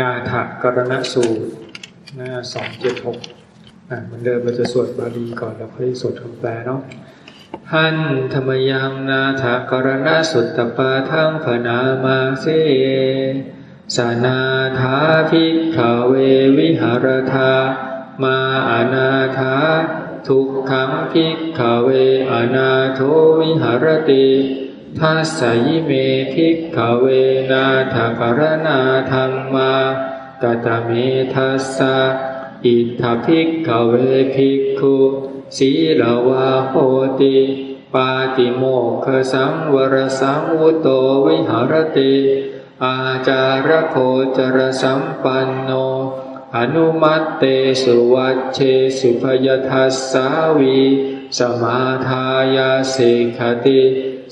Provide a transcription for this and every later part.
นาถกรณสูตร หน้าสองเจ็ดหกอะเหมือนเดิมเราจะสวดบาลีก่อนแล้วค่อยสวดคำแปลเนาะหันธรรมยังนาถกรณสุตตปาทังพนามาเสสนาถาภิกขเววิหารธามาอนาถาทุกขังภิกขเวอนาโทวิหารติ ทัสสยิเมภิกขเวนาถกรณาธรรมากตเมทัสสะอิทธภิกขเวภิกขุสีลวาโหติปาติโมกสังวรสังวุโตวิหารติอาจารโคจรสัมปันโน อนุมัตเตสุวัชเชสุพยทัสสาวี สมาทายาสิกขติ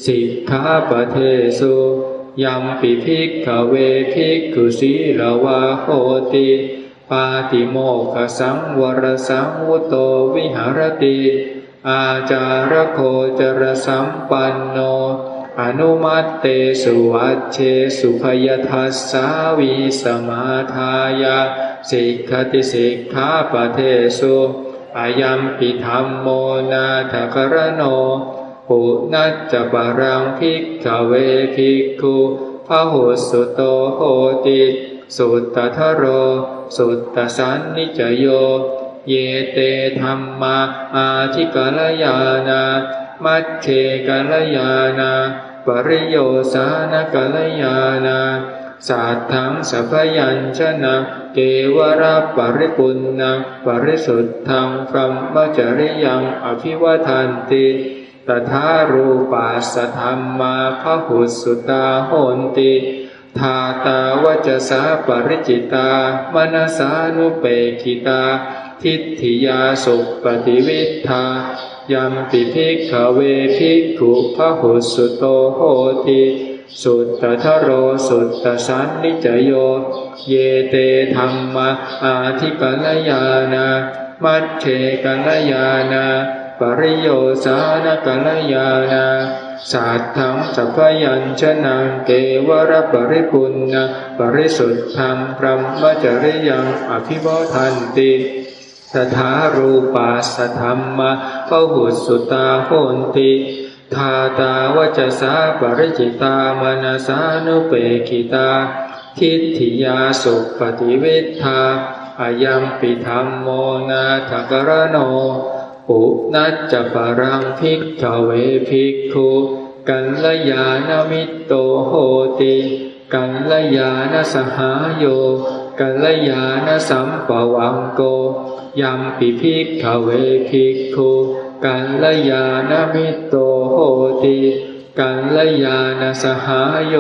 สิกขาปะเทสุยัมปิภิกขเวภิกขุสีลวาโหติปาติโมกสังวรสังวุโตวิหารติ อาจารโคจรสัมปันโน อนุมัตเตสุวัชเชสุพยทัสสาวีสมาทายาสิกขติสิกขาปเทสุอายัมปิธรรมโมนาทกรโน ปุนัจจปรังภิกขเวภิกขุพหุสุโตโหติสุตตทโร สุตตสันนิจโย เยเตธรรมาอาทิกัลยานา มัชเชกัลยานา ปริโยสานกัลยานาสัทธังสัพยัญชนะเกวราปริปุณนังปริสุทธังพรหมจริยังอภิวทันติ ตถารูปัสธรรมาพหุสุตาโหนติทาตาวจสาปริจิตามนสานุเปกิตา ทิฏฐิยาสุปฏิวิทายัมปิภิกขเวภิกขุพหุสุโตโหติสุตตทโรสุตตสันนิจโย เยเตธรรมะอาทิกัลยานา มัชเชกัลยานา ปริโยสานกัลยานาสัทธังสัพยัญชนะเกวรปริปุณนะปริสุทธังพรหมจริยังอภิวทันติตถารูปัสธรรมะพหุสุตาโหนติทาตาวจสาปริจิตามนาสานุเปกิตา ทิฏฐิยาสุปฏิวิทธาอายัมปิธรรมโมนาทกรโน ปุนัจจปรังภิกขเวภิกขุกัลยาณมิตโตโหติกัลยาณสหายโยกัลยาณสัมปวังโกยัมปิภิกขเวภิกขุกัลยาณมิตโตโหติกัลยาณสหายโย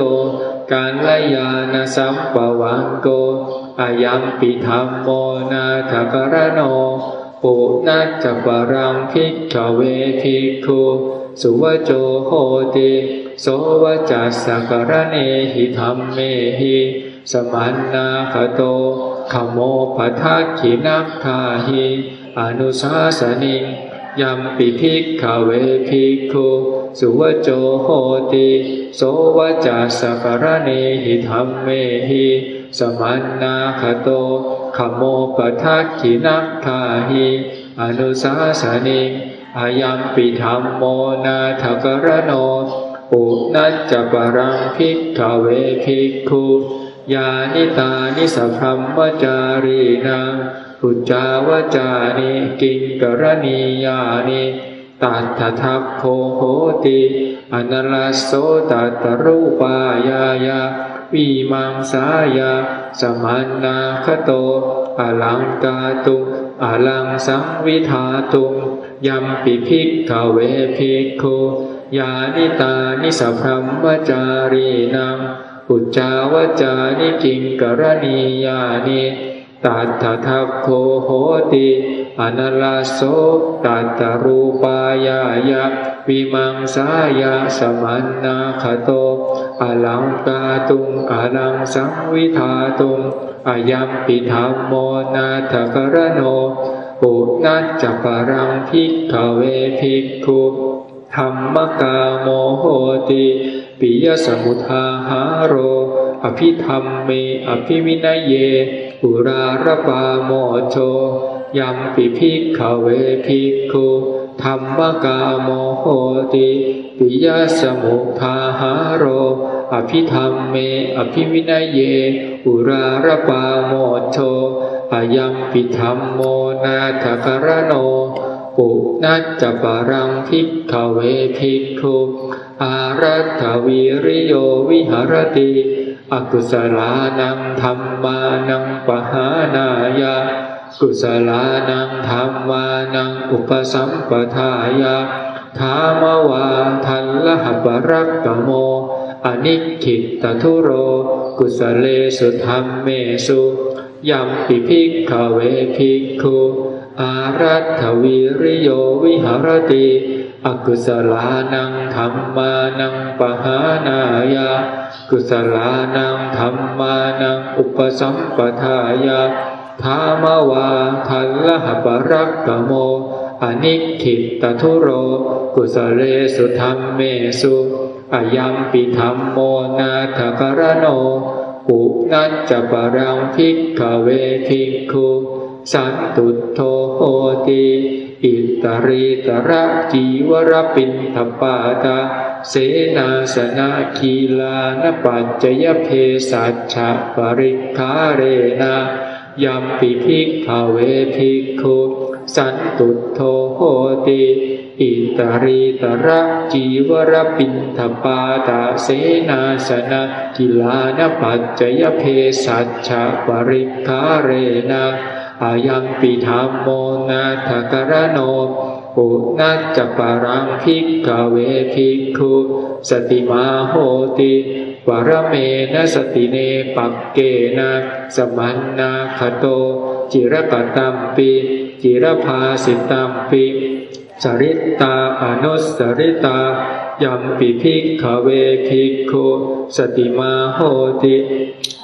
กัลยาณสัมปวังโกอายัมปิธรรมโมนาทกรโน ปุนัจจปรังภิกขเวภิกขุสุวโจโหติโสวจัสสกรเนหิธรรมเมหิสมันนาคโตขโมปทักขินักขาหิอนุสาสนิงยัมปิภิกขเวภิกขุสุวโจโหติโสวจัสสกรเนหิธรรมเมหิสมันนาคโต ขโมปทักขินักขาหิอนุสาสนิงอายัมปิธรรมโมนาทกรโนปุนัจจปรังภิกขเวภิกขุยานิตานิสัพพมวจารีนังพุจาวจานิกิงกรณียานิ ตัทธทัพโคโหติอนัลสโสตัตรูปายายาวิมังสายาสมันนาคโตอลังกาตุงอลังสังวิธาตุงยัมปิภิกขเวภิกขุยานิตานิสัพพมวจารีนังปุจจาวจานิกิงกรณียานิ ตัทธทัพโคโหติอนัลลโสตัตตรูปายายะวิมังสายาสมันนาคโตอลังกาตุงอลังสังวิธาตุงอายัมปิธรรมโมนาทกรโนปุนัจจปรังภิกขเวภิกขุธรรมกาโมโหติปิยสมุทาหาโรออภิธรรมเมอภิวินัยเย อุราระปาโมโชยัมปิภิกขเวภิกขุธรรมกาโมโหติปิยสมุทาหาโร อภิธรรมเม อภิวินัยเย อุราระปาโมโชอายัมปิธรรมโมนาทกรโน ปุนัจจปารังภิกขเวภิกขุอารัตถวิริโยวิหรติ อกุศลานังธรรมานังปหานายากุศลานังธรรมานังอุปสัมปทายาธามวาทันละหปรักกโม อนิคิตทุโร กุศเลสุธรรมเมสุยัมปิภิกขเวภิกขุอารัตถวิริโยวิหรติ อกุศลานังธรรมานังปหานายา กุศลานังธรรมานังอุปสัมปทายาธามวาทันละหปรักกโม อนิคิตทุโร กุศเลสุธรรมเมสุอายัมปิธรรมโมนาทกรโน ปุนัจจปรังภิกขเวภิกขุ สันตุโทโหติอิตริตระจีวรปินทปาตาเสนาสนะคีลานปัจจยเพสัชชะปริคาเรนะยัมปิภิกขเวภิกขุสันตุโทโหติอิตริตระจีวรปินทปาตาเสนาสนะกิลานปัจจยเพสัชชะปริคคาเรนะ อายังปิธรรมโมนาทกรโนปุนัจจปารังภิกขเวภิกขุสติมาโหติวรเมนะสติเนปักเกนะสมันนาคโต จิรกตัมปิ จิรภาสิตัมปิ สริตาอนุสริตา ยัมปิภิกขเวภิกขุสติมาโหติ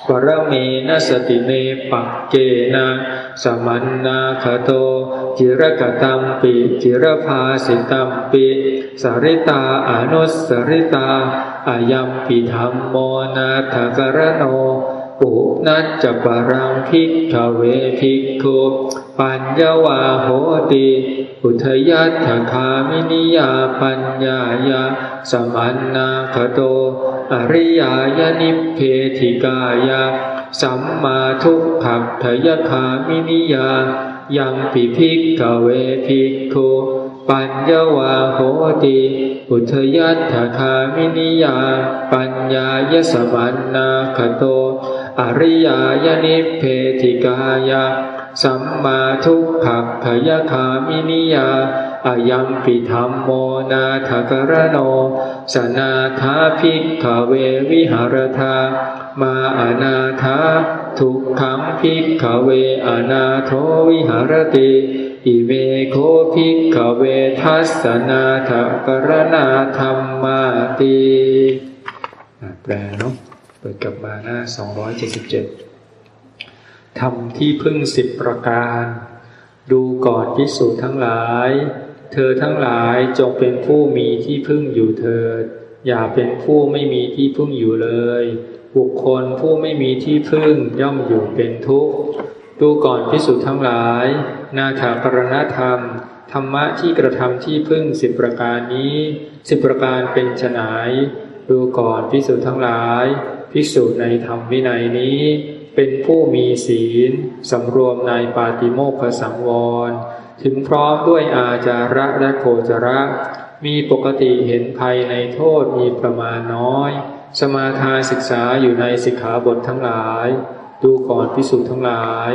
วรเมนสติเนปักเกนะสมันนาคโตจิรกตัมปิจิรภาสิตัมปิ สริตาอนุสริตาอายัมปิธรรมโมนาทกรโนปุนัจจปารังภิกขเวภิกขุ ปัญญวาโหติอุทยัตถคามินิยาปัญญายาสมันนาคโต อริยายนิพเพธิกายาสัมมาทุกขัทยคามินิยา ยังปิภิกขเวภิกขุปัญญวาโหติอุทยัตถคามินิยา ปัญญายสมันนาคโต อริยายนิเพธิกายาสัมมาทุกขับทยคามินิยาอายัมปิธรรมโมนาทกรโน สนาทาภิกขเววิหารธามาอนาถาทุกขังภิกขเวอนาโทวิหารติอิเมโคภิกขเวทัสนาทกรณาธรรมาติแปลเนาะ เปิดกลับมาหน้า 277ทำที่พึ่งสิบประการ ดูก่อนพิสูจน์ทั้งหลาย เธอทั้งหลายจงเป็นผู้มีที่พึ่งอยู่เถิด อย่าเป็นผู้ไม่มีที่พึ่งอยู่เลย บุคคลผู้ไม่มีที่พึ่งย่อมอยู่เป็นทุกข์ ดูก่อนพิสูจน์ทั้งหลาย นาถากรณธรรม ธรรมะที่กระทำที่พึ่งสิบประการนี้สิบประการเป็นไฉนดูก่อนพิสูจน์ทั้งหลาย ภิกษุในธรรมวินัยนี้ เป็นผู้มีศีลสำรวมในปาติโมกขสังวร ถึงพร้อมด้วยอาจาระและโคจระ มีปกติเห็นภัยในโทษมีประมาณน้อย สมาทานศึกษาอยู่ในสิกขาบททั้งหลาย ดูก่อนพิสูจน์ทั้งหลาย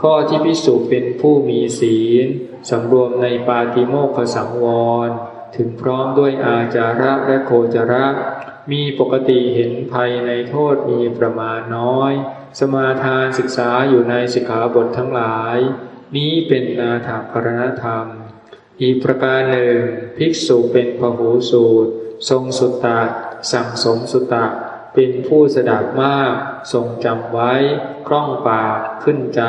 ข้อที่พิสูจน์เป็นผู้มีศีลสำรวมในปาติโมกขสังวร ถึงพร้อมด้วยอาจาระและโคจระ มีปกติเห็นภัยในโทษมีประมาณน้อย สมาทานศึกษาอยู่ในสิกขาบททั้งหลาย นี้เป็นนาถากรณธรรม อีกประการหนึ่ง ภิกษุเป็นพหูสูตร ทรงสุตตะสั่งสมสุตตะ เป็นผู้สดับมาก ทรงจำไว้ คล่องปาก ขึ้นใจ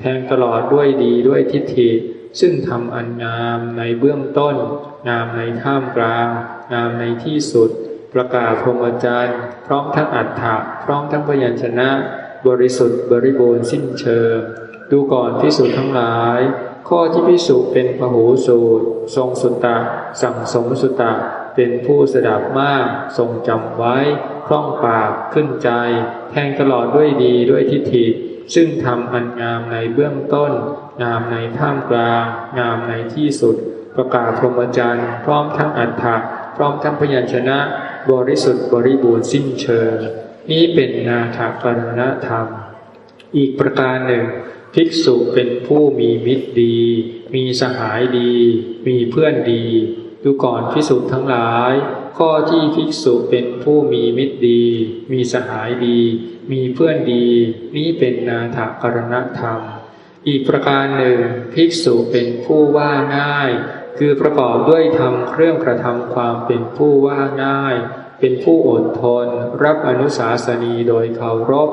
แทงตลอดด้วยดีด้วยทิฏฐิ ซึ่งทำอันงามในเบื้องต้น งามในท่ามกลาง งามในที่สุด ประกาศพรหมจรรย์ พร้อมทั้งอัฏฐะพร้อมทั้งพยัญชนะ บริสุทธิ์บริบูรณ์สิ้นเชิง ดูก่อนพิสูจน์ทั้งหลาย ข้อที่พิสุเป็นพหูสูตร ทรงสุตตะ สั่งสมสุตตะ เป็นผู้สดับมาก ทรงจำไว้ คล่องปากขึ้นใจ แทงตลอดด้วยดีด้วยทิฏฐิ ซึ่งทำอันงามในเบื้องต้น งามในท่ามกลาง งามในที่สุด ประกาศพรหมจรรย์ พร้อมทั้งอัฏฐะพร้อมทั้งพยัญชนะ บริสุทธิ์บริบูรณ์สิ้นเชิงนี้เป็นนาถกรณธรรม อีกประการหนึ่ง ภิกษุเป็นผู้มีมิตรดี มีสหายดี มีเพื่อนดี ดูก่อนภิกษุทั้งหลาย ข้อที่ภิกษุเป็นผู้มีมิตรดี มีสหายดี มีเพื่อนดี นี้เป็นนาถกรณธรรม อีกประการหนึ่ง ภิกษุเป็นผู้ว่าง่าย คือประกอบด้วยทำเครื่องกระทำความเป็นผู้ว่าง่าย เป็นผู้อดทน รับอนุสาสนีโดยเคารพ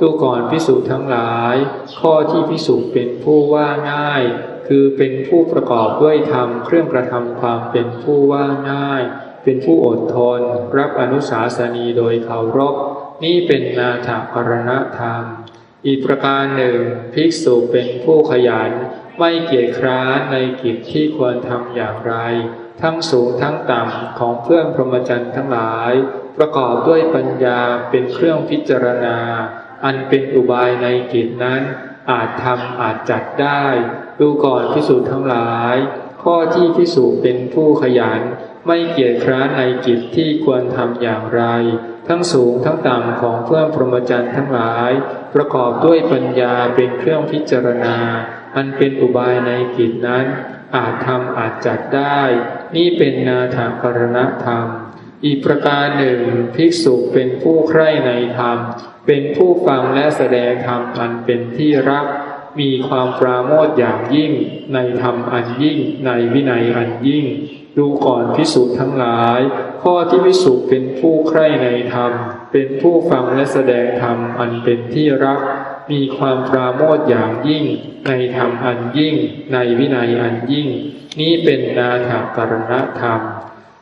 ดูก่อนพิสุทั้งหลาย ข้อที่พิสุเป็นผู้ว่าง่าย คือเป็นผู้ประกอบด้วยธรรมเครื่องกระทำความเป็นผู้ว่าง่าย เป็นผู้อดทน รับอนุสาสนีโดยเคารพนี่เป็นนาถกรณธรรม อีกประการหนึ่ง ภิกษุเป็นผู้ขยัน ไม่เกียจคร้านในกิจที่ควรทำอย่างไร ทั้งสูงทั้งต่ำของเพื่อนพรหมจรรย์ทั้งหลาย ประกอบด้วยปัญญาเป็นเครื่องพิจารณา อันเป็นอุบายในกิจนั้น อาจทำอาจจัดได้ ดูก่อนพิสูจน์ทั้งหลาย ข้อที่พิสูจน์เป็นผู้ขยัน ไม่เกียจคร้านในกิจที่ควรทำอย่างไรทั้งสูงทั้งต่ำของเพื่อนพรหมจรรย์ทั้งหลาย ประกอบด้วยปัญญาเป็นเครื่องพิจารณา อันเป็นอุบายในกิจนั้น อาจทำอาจจัดได้ นี่เป็นนาถกรณธรรม อีกประการหนึ่งภิกษุเป็นผู้ใคร่ในธรรม เป็นผู้ฟังและแสดงธรรมอันเป็นที่รัก มีความปราโมทอย่างยิ่ง ในธรรมอันยิ่ง ในวินัยอันยิ่ง ดูก่อนพิสุทั้งหลาย ข้อที่พิสุเป็นผู้ใคร่ในธรรม เป็นผู้ฟังและแสดงธรรมอันเป็นที่รัก มีความปราโมทอย่างยิ่ง ในธรรมอันยิ่ง ในวินัยอันยิ่ง นี้เป็นนาถกรณธรรม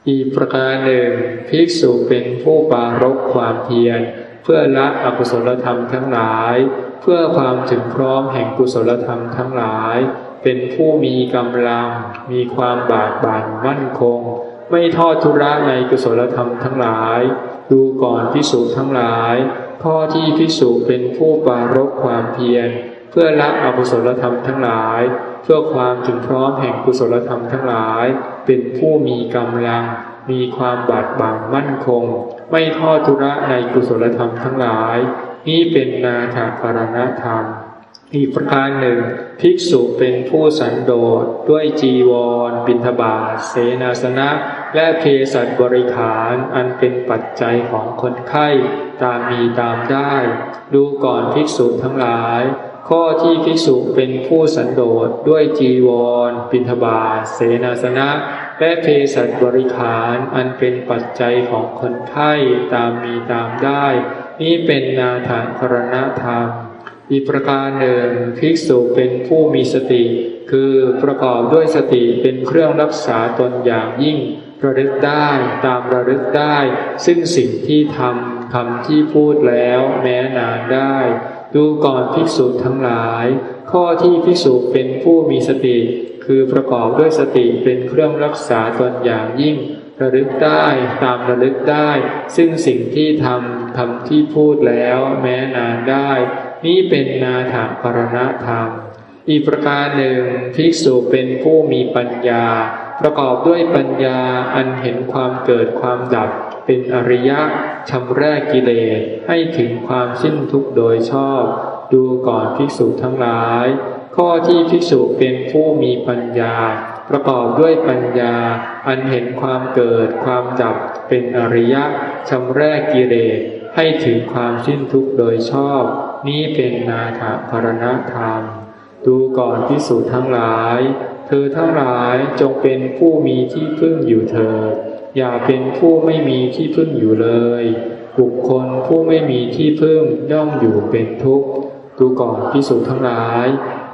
อีกประการหนึ่งภิกษุเป็นผู้ปรารบความเพียร เพื่อละอกุศลธรรมทั้งหลาย เพื่อความถึงพร้อมแห่งกุศลธรรมทั้งหลาย เป็นผู้มีกำลัง มีความบากบั่นมั่นคง ไม่ทอดทุระในกุศลธรรมทั้งหลาย ดูก่อนพิสุทั้งหลาย ข้อที่พิสุเป็นผู้ปรารบความเพียร เพื่อละอกุศลธรรมทั้งหลาย เพื่อความถึงพร้อมแห่งกุศลธรรมทั้งหลาย เป็นผู้มีกำลัง มีความบาดบังมั่นคง ไม่ทอดทุระในกุศลธรรมทั้งหลาย นี่เป็นนาถกรณธรรม อีกประการหนึ่ง ภิกษุเป็นผู้สันโดษด้วยจีวร บิณฑบาตเสนาสนะ และเพสัชบริขารอันเป็นปัจจัยของคนไข้ตามมีตามได้ ดูก่อนภิกษุทั้งหลาย ข้อที่ภิกษุเป็นผู้สันโดษด้วยจีวร บิณฑบาตเสนาสนะ และเพสัชบริขารอันเป็นปัจจัยของคนไข้ตามมีตามได้ นี้เป็นนาถกรณธรรม อีกประการหนึ่งภิกษุเป็นผู้มีสติ คือประกอบด้วยสติเป็นเครื่องรักษาตนอย่างยิ่ง ระลึกได้ตามระลึกได้ ซึ่งสิ่งที่ทำคำที่พูดแล้วแม้นานได้ ดูก่อนภิกษุทั้งหลาย ข้อที่ภิกษุเป็นผู้มีสติ คือประกอบด้วยสติเป็นเครื่องรักษาตนอย่างยิ่ง ระลึกได้ตามระลึกได้ ซึ่งสิ่งที่ทำคำที่พูดแล้วแม้นานได้ นี้เป็นนาถกรณธรรม อีกประการหนึ่งภิกษุเป็นผู้มีปัญญา ประกอบด้วยปัญญาอันเห็นความเกิดความดับ เป็นอริยะชำแรกกิเลสให้ถึงความสิ้นทุกข์โดยชอบ ดูก่อนภิกษุทั้งหลาย ข้อที่ภิกษุเป็นผู้มีปัญญา ประกอบด้วยปัญญา อันเห็นความเกิดความดับ เป็นอริยะชำแรกกิเลสให้ถึงความสิ้นทุกข์โดยชอบ นี้เป็นนาถกรณธรรม ดูก่อนพิสูจทั้งหลาย เธอทั้งหลายจงเป็นผู้มีที่พึ่งอยู่เถิด อย่าเป็นผู้ไม่มีที่พึ่งอยู่เลย บุคคลผู้ไม่มีที่พึ่งย่อมอยู่เป็นทุกข์ ดูก่อนพิสูจน์ทั้งหลาย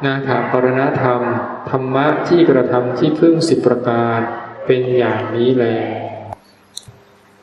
นาถกรณธรรม ธรรมะที่กระทำที่พึ่งสิบประการ เป็นอย่างนี้แล